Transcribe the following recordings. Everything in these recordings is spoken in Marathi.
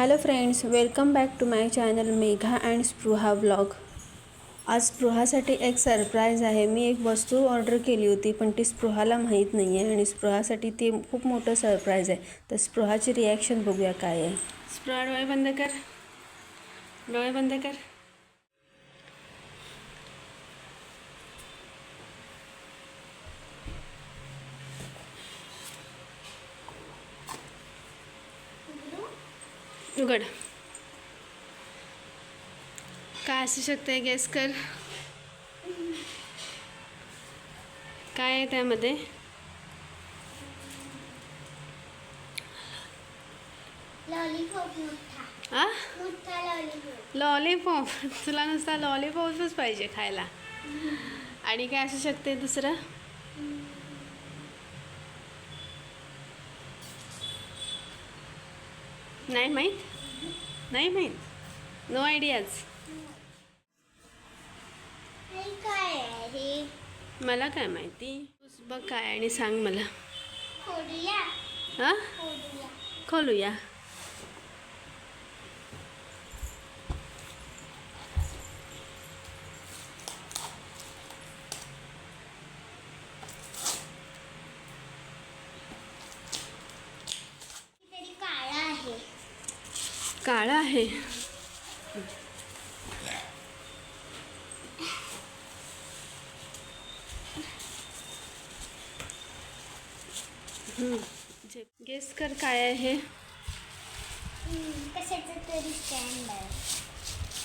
Hello friends welcome back to my channel Megha and Spruha blog आज स्पृहासाठी एक सरप्राईज आहे. मी एक वस्तू ऑर्डर केली होती पण ती स्पृहाला माहीत नाही आहे आणि स्पृहासाठी ती खूप मोठं सरप्राईज आहे. तर स्पृहाची रिॲक्शन बघूया काय आहे. स्पृहा डोळे बंद कर. डोळे बंद कर. उघड. काय असू शकते गेस कर. काय आहे त्यामध्ये? लॉलीपॉप तुला नुसता लॉलीपॉपच पाहिजे खायला. आणि काय असू शकते दुसरं? नाही माहीत? नाही माहीत? नो आयडियाज काय आहे? मला काय माहिती? बघ काय आणि सांग मला. हां? खोलूया तरी काळा आहे काळा आहे. गेस कर काय आहे.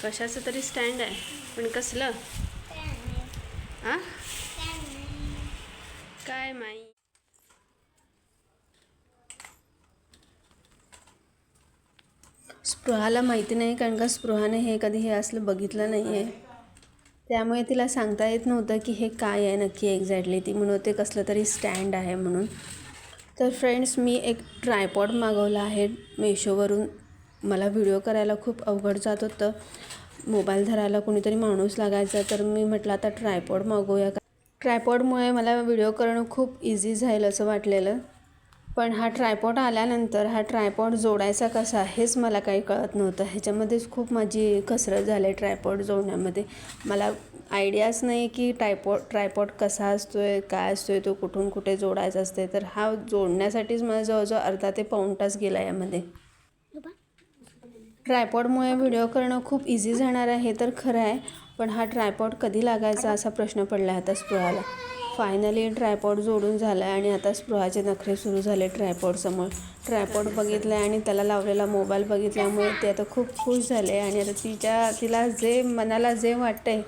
कशाचं तरी स्टँड आहे. पण कसलं? आ? काय माई? स्पृहाला माहिती नाही कारण का स्पृहाने हे कधी हे असलं बघितलं नाही आहे त्यामुळे तिला सांगता येत नव्हतं की हे काय आहे नक्की एक्झॅक्टली ती म्हणून होते कसलं तरी स्टँड आहे म्हणून. तर फ्रेंड्स मी एक ट्रायपॉड मागवला आहे. मेशोवरून मला व्हिडिओ करायला खूप अवघड जात होतं. मोबाईल धरायला कोणीतरी माणूस लागायचा तर मी म्हटलं आता ट्रायपॉड मागवूया. का ट्रायपॉडमुळे मला व्हिडिओ करणं खूप इझी जाईल असं वाटलेलं. पण हा ट्रायपॉड आल्यानंतर हा ट्रायपॉड जोडायचा कसा हेच मला काही कळत नव्हतं. ह्याच्यामध्येच खूप माझी कसरत झाली ट्रायपॉड जोडण्यामध्ये. मला आयडियाच नाही की ट्रायपॉड ट्रायपॉड कसा असतो आहे काय असतो आहे तो कुठून कुठे जोडायचा असते तर हा जोडण्यासाठीच मला जवळजवळ अर्धा ते पाऊण तास गेला यामध्ये. ट्रायपॉडमुळे व्हिडिओ करणं खूप इझी जाणार आहे हे तर खरं आहे. पण हा ट्रायपॉड कधी लागायचा असा प्रश्न पडला आहे आता स्पृहाला. फायनली ट्रायपॉड जोडून झाला आहे आणि आता स्पृहाचे नखरे सुरू झाले ट्रायपॉडसमोर ट्रायपॉड बघितलं आणि त्याला लावलेला मोबाईल बघितल्यामुळे ते आता खूप खुश झाले आणि आता तिच्या तिला जे मनाला जे वाटतं आहे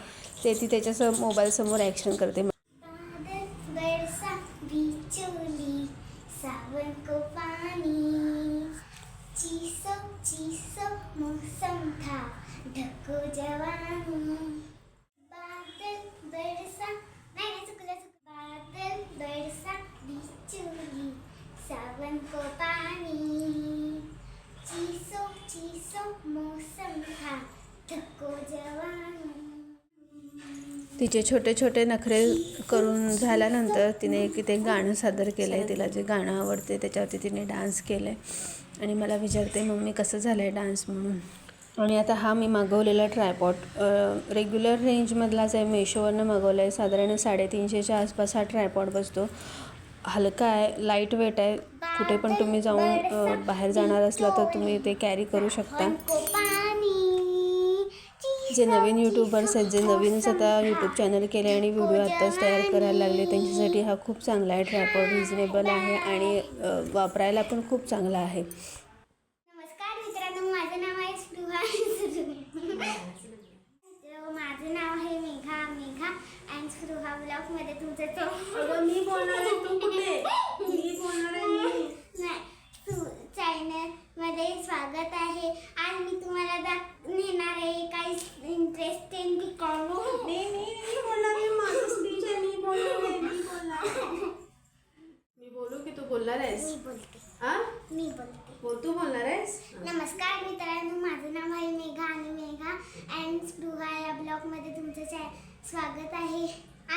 ते ती त्याच्या मोबाईलसमोर ॲक्शन करते. बादल तिचे छोटे छोटे नखरे करून झाल्यानंतर तिने एक ते गाणं सादर केलं आहे तिला जे गाणं आवडते त्याच्यावरती तिने डान्स केलं आहे आणि मला विचारते मम्मी कसं झालं आहे डान्स म्हणून? आणि आता हा मी मागवलेला ट्रायपॉट रेग्युलर रेंजमधलाच आहे मेशोवरनं मागवला आहे साधारण साडेतीनशेच्या आसपास हा ट्रायपॉड बसतो. हलका आहे लाइट वेट आहे. कुठे पण तुम्ही जाऊन बाहेर जाणार असला तर तुम्ही ते कॅरी करू शकता. जे नवीन यूट्यूबर्स आहेत जे नवीनच आता यूट्यूब चॅनल केले आणि व्हिडिओ आत्ताच तयार करायला लागले त्यांच्यासाठी हा खूप चांगला आहे. ट्रॅपॉड रिजनेबल आहे आणि वापरायला पण खूप चांगला आहे. नमस्कार मित्रांनो माझं नाव आहे स्पृहा. तर माझं नाव आहे मेघा मेघा अँड स्पृहा ब्लॉगमध्ये तुमचं तो मी बोलणार आहे तू कुठे मी बोलणार आहे नाही चॅनलमध्ये स्वागत आहे आज मी तुम्हाला दाख नेणार आहे काही इंटरेस्टिंग ठिकाणं मी बोलू की तू बोलणार आहेस मी बोलते. आ मी बोलते. हो तू बोलणार आहेस? नमस्कार मित्रांनो माझं नाव आहे मेघा आणि मेघा अँड स्पृहा या ब्लॉगमध्ये तुमचं चॅ स्वागत आहे.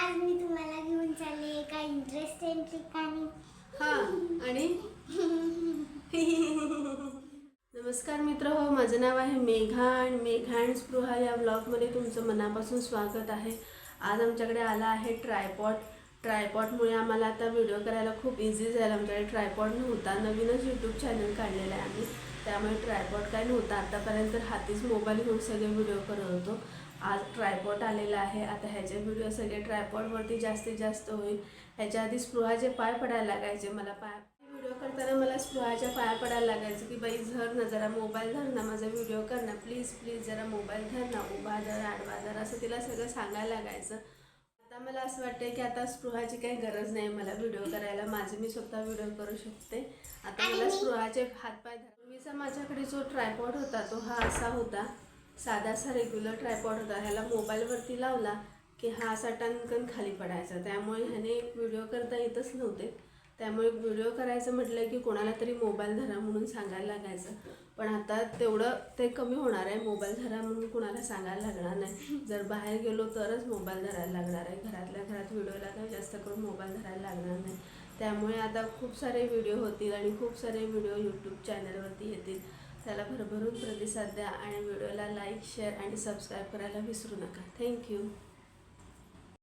आज मी तुम्हाला घेऊन चालले एका इंटरेस्टिंग ठिकाणी. हा आणि? नमस्कार मित्र हो माझं नाव आहे मेघा आणि मेघा अँड स्पृहा या ब्लॉगमध्ये तुमचं मनापासून स्वागत आहे. आज आमच्याकडे आला आहे ट्रायपॉड ट्रायपॉडमुळे आम्हाला आता व्हिडिओ करायला खूप इझी झाला. आमच्याकडे ट्रायपॉड नव्हता. नवीनच यूट्यूब चॅनल काढलेलं आहे आम्ही. त्यामुळे ट्रायपॉड काय नव्हता. आतापर्यंत हातीच मोबाईल घेऊन सगळे व्हिडिओ करत होतो. आज ट्रायपॉड आलेला आहे. आता ह्याचे व्हिडिओ सगळे ट्रायपॉडवरती जास्तीत जास्त होईल. ह्याच्या आधी स्पृहाचे पाय पडायला लागायचे. मला पाय व्हिडिओ करताना मला स्पृहाच्या पाया पडायला लागायचं की बाई झर ना जरा मोबाईल धर ना माझा व्हिडिओ कर ना. प्लीज प्लीज जरा मोबाईल धर ना. उभा धर आडवा धर असं तिला सगळं सांगायला लागायचं. आता मला असं वाटतंय की आता स्पृहाची काही गरज नाही मला व्हिडिओ करायला. माझे मी स्वतः व्हिडिओ करू शकते. आता मला स्पृहाचे हातपाय पूर्वीचा माझ्याकडे जो ट्रायपॉड होता तो हा असा होता. साधासा रेग्युलर ट्रायपॉड होता. ह्याला मोबाईलवरती लावला की हा असा टणकन खाली पडायचा. त्यामुळे ह्याने व्हिडिओ करता येतच नव्हते. त्यामुळे व्हिडिओ करायचं म्हटलं की कोणाला तरी मोबाईल धरा म्हणून सांगायला लागायचं. पण आता तेवढं ते कमी होणार आहे. मोबाईल धरा म्हणून कोणाला सांगायला लागणार नाही. जर बाहेर गेलो तरच मोबाईल धरायला लागणार आहे. घरातल्या घरात व्हिडिओला काही जास्त करून मोबाईल धरायला लागणार नाही. त्यामुळे आता खूप सारे व्हिडिओ होतील आणि खूप सारे व्हिडिओ यूट्यूब चॅनलवरती येतील. त्याला भरभरून प्रतिसाद द्या आणि व्हिडिओला लाईक शेअर आणि सबस्क्राईब करायला विसरू नका. थँक्यू